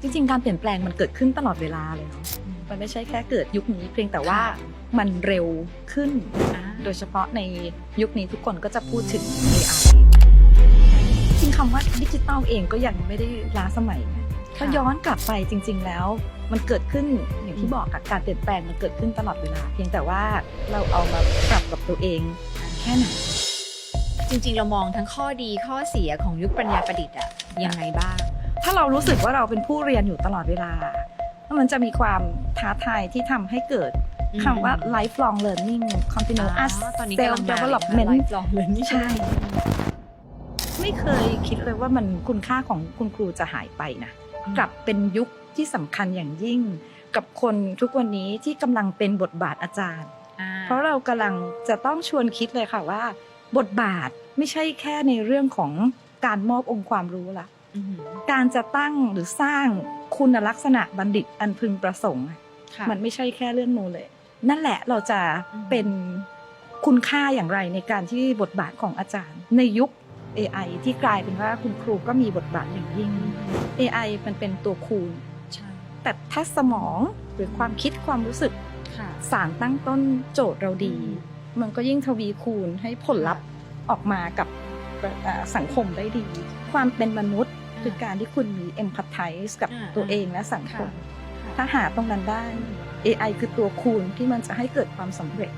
จริงๆ การเปลี่ยนแปลงมันเกิดขึ้นตลอดเวลาเลยเนาะ มันไม่ใช่แค่เกิดยุคนี้เพียงแต่ว่ามันเร็วขึ้นอ่าโดยเฉพาะในยุคนี้ทุกคนก็จะพูดถึง AI จริงคำว่าดิจิตอลเองก็ยังไม่ได้ล้าสมัยนะถ้าย้อนกลับไปจริง ๆ แล้ว มันเกิดขึ้นอย่างที่บอกอะการเปลี่ยนแปลงมันเกิดขึ้นตลอดเวลา เพียงแต่ว่าเราเอามาปรับกับตัวเองแค่ไหนจริงๆ เรามองทั้งข้อดีข้อเสียของยุคปัญญาประดิษฐ์อะยังไงบ้าง ถ้าเรารู้สึกว่าเราเป็นผู้เรียนอยู่ตลอดเวลา มันจะมีความท้าทายที่ทำให้เกิดอืมคำว่า lifelong learning continuous อ๋อตอนนี้กำ self ลังมา development ลองเลยนี่ใช่ ไม่เคยคิดเลยว่ามันคุณค่าของคุณครูจะหายไปนะกลับเป็นยุคที่สำคัญอย่างยิ่ง กับคนทุกวันนี้ที่กำลังเป็นบทบาทอาจารย์อ่าเพราะเรากำลังจะต้องชวนคิดเลยค่ะว่า บทบาทไม่ใช่แค่ในเรื่องของการมอบองค์ความรู้ละอือหือ การจะตั้งหรือสร้างคุณลักษณะบัณฑิตอันพึงประสงค์อะค่ะมันไม่ใช่แค่เรื่องนู้นเลย นั่นแหละเราจะอืมเป็นคุณค่าอย่างไรในการที่บทบาทของอาจารย์ ในยุค AI ที่กลายเป็นว่าคุณครูก็มีบทบาทอย่างยิ่ง AI มันเป็นตัวคูณใช่แต่ถ้าสมองหรือความคิดความรู้สึกค่ะสารตั้งต้นโจทย์เราดี มันก็ยิ่งทวีคูณให้ผลลัพธ์ออกมากับเอ่อสังคมได้ดี ความเป็นมนุษย์ คือการที่คุณมี empathize กับอ่าตัวเองและสังคมค่ะถ้าหาตรงนั้นได้ AI คือตัวคูณที่มันจะให้เกิดความสำเร็จ